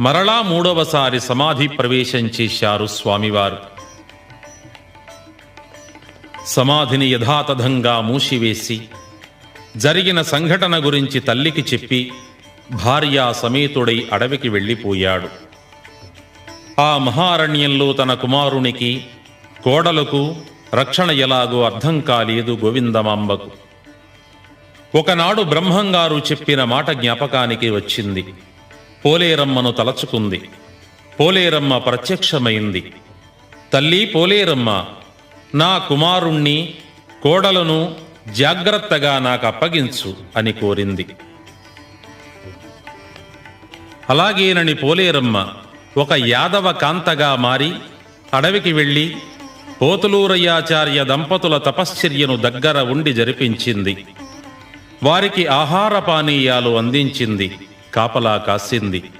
మరలా మూడవసారి సమాధి ప్రవేశం చేశారు స్వామివారు. సమాధిని యథాతథంగా మూసివేసి జరిగిన సంఘటన గురించి తల్లికి చెప్పి భార్యా సమేతుడై అడవికి వెళ్ళిపోయాడు. ఆ మహారణ్యంలో తన కుమారునికి కోడలకు రక్షణ ఎలాగో అర్థం కాలేదు గోవిందమాంబకు. ఒకనాడు బ్రహ్మంగారు చెప్పిన మాట జ్ఞాపకానికి వచ్చింది. పోలేరమ్మను తలచుకుంది. పోలేరమ్మ ప్రత్యక్షమైంది. తల్లి పోలేరమ్మ నా కుమారుణ్ణి కోడలను జాగ్రత్తగా నాకు అప్పగించు అని కోరింది. అలాగేనని పోలేరమ్మ ఒక యాదవ కాంతగా మారి అడవికి వెళ్ళి పోతులూరయ్యాచార్య దంపతుల తపశ్చర్యను దగ్గర ఉండి జరిపించింది. వారికి ఆహార పానీయాలు అందించింది. కాపలా కాసింది.